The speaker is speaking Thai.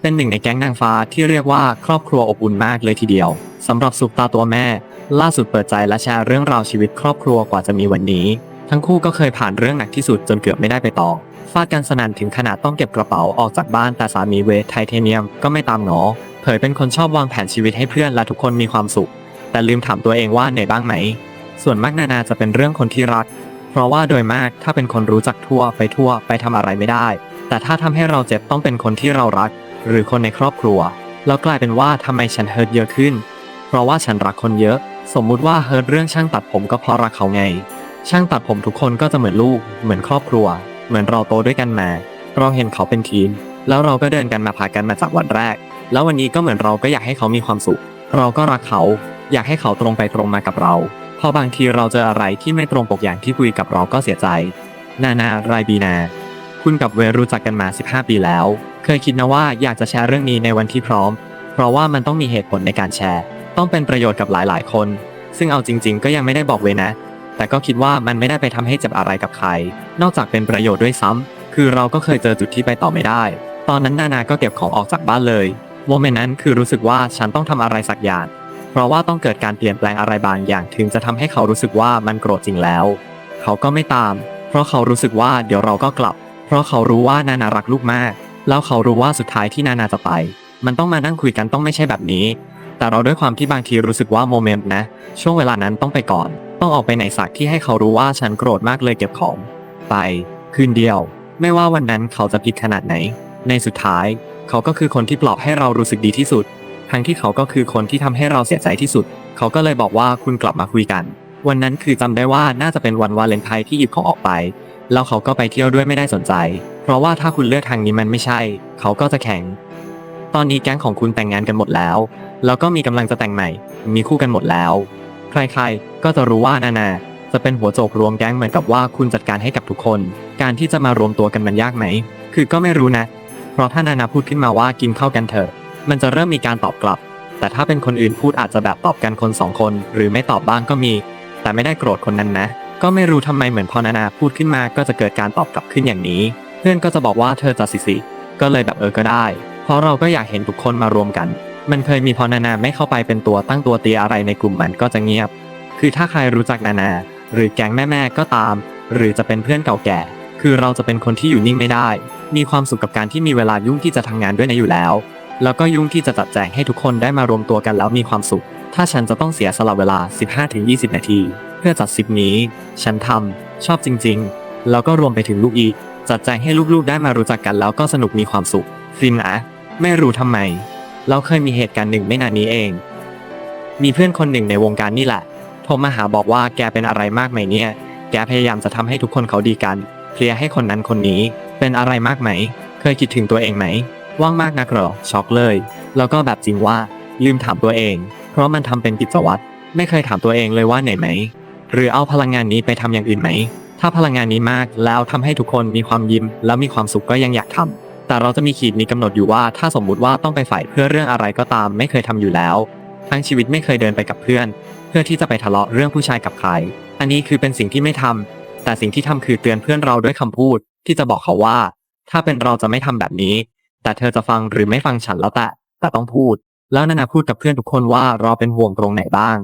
เป็นหนึ่งในแก๊งนางฟ้าที่เรียกว่าครอบครัวอบอุ่นมากเลยทีเดียวสำหรับสุปตาตัวแม่ ล่าสุดเปิดใจและแชร์เรื่องราวชีวิตครอบครัวกว่าจะมีวันนี้ ทั้งคู่ก็เคยผ่านเรื่องหนักที่สุดจนเกือบไม่ได้ไปต่อฟาดกันสนั่นถึงขนาดต้องเก็บกระเป๋าออกจากบ้านแต่สามีเวทไทเทเนียมก็ไม่ตามหนอ เผยเป็นคนชอบวางแผนชีวิตให้เพื่อนและทุกคนมีความสุข แต่ลืมถามตัวเองว่าเหนื่อยบ้างไหม ส่วนมากนานาจะเป็นเรื่องคนที่รัก เพราะว่าโดยมากถ้าเป็นคนรู้จักทั่วไปทั่วไปทำอะไรไม่ได้ แต่ถ้าทำให้เราเจ็บต้องเป็นคนที่เรารัก หรือคนในครอบครัว แล้วกลายเป็นว่าทำไมฉันเฮิร์ตเยอะขึ้น เพราะว่าฉันรักคนเยอะ สมมุติว่าเฮิร์ตเรื่องช่างตัดผมก็เพราะรักเขาไง ช่างตัดผมทุกคนก็จะเหมือนลูก เหมือนครอบครัว เหมือนเราโตด้วยกันมา เราเห็นเขาเป็นทีม แล้วเราก็เดินกันมาพากันมาจากวันแรก แล้ววันนี้ก็เหมือนเราก็อยากให้เขามีความสุข เราก็รักเขา อยากให้เขาตรงไปตรงมากับเรา พอบางทีเราเจออะไรที่ไม่ตรงปกอย่างที่คุยกับเราก็เสียใจ นานาไรายบีนา คุณกับเวรู้จักกันมา 15 ปีแล้ว เคยคิดนะว่าอยากจะแชร์เรื่องนี้ในวันที่พร้อม เพราะว่ามันต้องมีเหตุผลในการแชร์ ต้องเป็นประโยชน์กับหลายๆ คน ซึ่งเอาจริง ๆ ก็ยังไม่ได้บอกเวนะ แต่ก็คิดว่ามันไม่ได้ไปทำให้เจ็บอะไรกับใคร นอกจากเป็นประโยชน์ด้วยซ้ำคือเราก็เคยเจอจุดที่ไปต่อไม่ได้ ตอนนั้นนานาก็เก็บของออกจากบ้านเลยโมเมนต์นั้นคือรู้สึกว่าฉันต้องทำอะไรสักอย่าง เพราะว่าต้องเกิดการเปลี่ยนแปลงอะไรบางอย่าง ถึงจะทำให้เขารู้สึกว่ามันโกรธจริงแล้ว เขาก็ไม่ตาม เพราะเขารู้สึกว่าเดี๋ยวเราก็กลับ เพราะเขารู้ว่านานารักลูกมาก แล้วเขารู้ว่าสุดท้ายที่นานาจะไป มันต้องมานั่งคุยกันต้องไม่ใช่แบบนี้ แต่เราด้วยความที่บางทีรู้สึกว่าโมเมนต์นะ ช่วงเวลานั้นต้องไปก่อน ต้องออกไปไหนสักที่ให้เขารู้ว่าฉันโกรธมากเลยเก็บของ ไป คืนเดียว ไม่ว่าวันนั้นเขาจะผิดขนาดไหน ในสุดท้าย เขาก็คือคนที่ปลอบให้เรารู้สึกดีที่สุด ทั้งที่เขาก็คือคนที่ทำให้เราเสียใจที่สุด เขาก็เลยบอกว่าคุณกลับมาคุยกัน วันนั้นคือจำได้ว่าน่าจะเป็นวันวาเลนไทน์ที่หยิบของออกไป แล้วเขาก็ไปเที่ยวด้วยไม่ได้สนใจ เพราะว่าถ้าคุณเลือกทางนี้มันไม่ใช่ เขาก็จะแข่งตอนนี้แก๊งของคุณแต่งงานกันหมดแล้ว แล้วก็มีกำลังจะแต่งใหม่ มีคู่กันหมดแล้ว ใครๆ ก็จะรู้ว่านานาจะเป็นหัวโจกรวมแก๊งเหมือนกับว่าคุณจัดการให้กับทุกคน การที่จะมารวมตัวกันมันยากไหม คือก็ไม่รู้นะ เพราะถ้านานาพูดขึ้นมาว่ากินข้าวกันเถอะ มันจะเริ่มมีการตอบกลับ แต่ถ้าเป็นคนอื่นพูดอาจจะแบบตอบกันคนสองคน หรือไม่ตอบบ้างก็มี แต่ไม่ได้โกรธคนนั้นนะ ก็ไม่รู้ทำไมเหมือนพอนานาพูดขึ้นมาก็จะเกิดการตอบกลับขึ้นอย่างนี้ เพื่อนก็จะบอกว่าเธอจะสิสิ ก็เลยแบบเออก็ได้ เพราะเราก็อยากเห็นทุกคนมารวมกัน มันเคยมีพอนานาไม่เข้าไปเป็นตัวตั้งตัวตีอะไรในกลุ่มมันก็จะเงียบ คือถ้าใครรู้จักนานา หรือแก๊งแม่ๆก็ตาม หรือจะเป็นเพื่อนเก่าแก่ คือเราจะเป็นคนที่อยู่นิ่งไม่ได้ มีความสุขกับการที่มีเวลายุ่งที่จะทำงานด้วยนะอยู่แล้ว แล้วก็ยุ่งที่จะจัดแจงให้ทุกคนได้มารวมตัวกันแล้วมีความสุข ถ้าฉันจะต้องเสียสละเวลา 15-20 นาที เพื่อจัดซิปนี้ ฉันทำชอบจริง ๆ แล้วก็รวมไปถึงลูกอีก จัดแจงให้ลูกๆได้มารู้จักกันแล้วก็สนุกมีความสุขฟิมนะไม่รู้ทำไม เราเคยมีเหตุการณ์หนึ่งไม่นานนี้เอง มีเพื่อนคนหนึ่งในวงการนี่แหละโทรมาหาบอกว่าแกเป็นอะไรมากไหมเนี่ย แกพยายามจะทำให้ทุกคนเขาดีกันเคลียร์ให้คนนั้นคนนี้ เป็นอะไรมากไหม เคยคิดถึงตัวเองไหม ว่างมากนักเหรอ ช็อกเลย แล้วก็แบบจริงว่า ลืมถามตัวเอง เพราะมันทำเป็นกิจวัตรไม่เคยถามตัวเองเลยว่าเหนื่อยไหม หรือเอาพลังงานนี้ไปทำอย่างอื่นไหม ถ้าพลังงานนี้มากแล้วทำให้ทุกคนมีความยิ้ม แล้วมีความสุขก็ยังอยากทำแต่เราจะมีขีดมีกำหนดอยู่ว่าถ้าสมมุติว่าต้องไปฝ่ายเพื่อเรื่องอะไรก็ตามไม่เคยทำอยู่แล้ว ทั้งชีวิตไม่เคยเดินไปกับเพื่อน เพื่อที่จะไปทะเลาะเรื่องผู้ชายกับใคร อันนี้คือเป็นสิ่งที่ไม่ทำแต่สิ่งที่ทำคือเตือนเพื่อนเราด้วยคำพูด ที่จะบอกเขาว่า ถ้าเป็นเราจะไม่ทำแบบนี้ แต่เธอจะฟังหรือไม่ฟังฉันแล้วแต่แต่ต้องพูด แล้วนานาพูดกับเพื่อนทุกคนว่าเราเป็นห่วงตรงไหนบ้าง